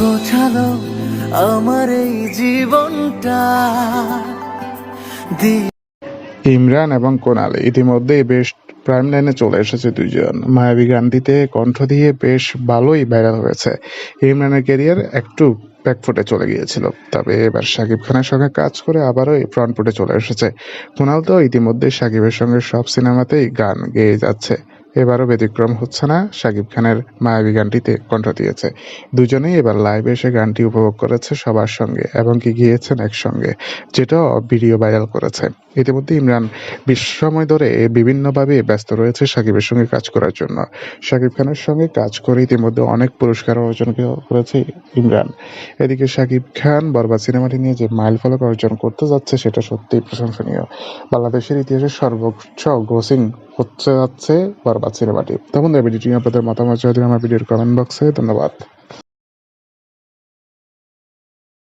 গোছালো আমার এই জীবনটা। ইমরান এবং কোনাল ইতিমধ্যেই বেশ প্রাইম লাইনে চলে এসেছে দুইজন। মায়াবী গানটিতে কণ্ঠ দিয়ে বেশ ভালোই ভাইরাল হয়েছে। ইমরানের ক্যারিয়ার একটু ব্যাকফুটে চলে গিয়েছিল। তবে এবার শাকিব খানের সঙ্গে কাজ করে আবারও ফ্রন্ট ফুটে চলে এসেছে। কুনাল তো ইতিমধ্যে শাকিবের সঙ্গে সব সিনেমাতেই গান গেয়ে যাচ্ছে। এবারও ব্যতিক্রম হচ্ছে না, সাকিব খানের মায়াবী গানটিতে কণ্ঠ দিয়েছে। দুজনেই এবার লাইভে এসে গানটি উপভোগ করেছে সবার সঙ্গে এবং কি গিয়েছেন একসঙ্গে যেটা ভিডিও ভাইরাল করেছে। ইতিমধ্যে ইমরান বেশ সময় ধরে বিভিন্নভাবে ব্যস্ত রয়েছে সাকিবের সঙ্গে কাজ করার জন্য। সাকিব খানের সঙ্গে কাজ করে ইতিমধ্যে অনেক পুরস্কার অর্জন করেছে ইমরান। এদিকে শাকিব খান বরবাদ সিনেমাটি নিয়ে যে মাইল ফলক অর্জন করতে যাচ্ছে সেটা সত্যিই প্রশংসনীয়। বাংলাদেশের ইতিহাসে সর্বোচ্চ গ্রোসিং হচ্ছে যাচ্ছে বরবাদ সিনেমাটি। তখন ভিডিওটি আপনাদের মতামত দিন আমার ভিডিওর কমেন্ট বক্সে ধন্যবাদ।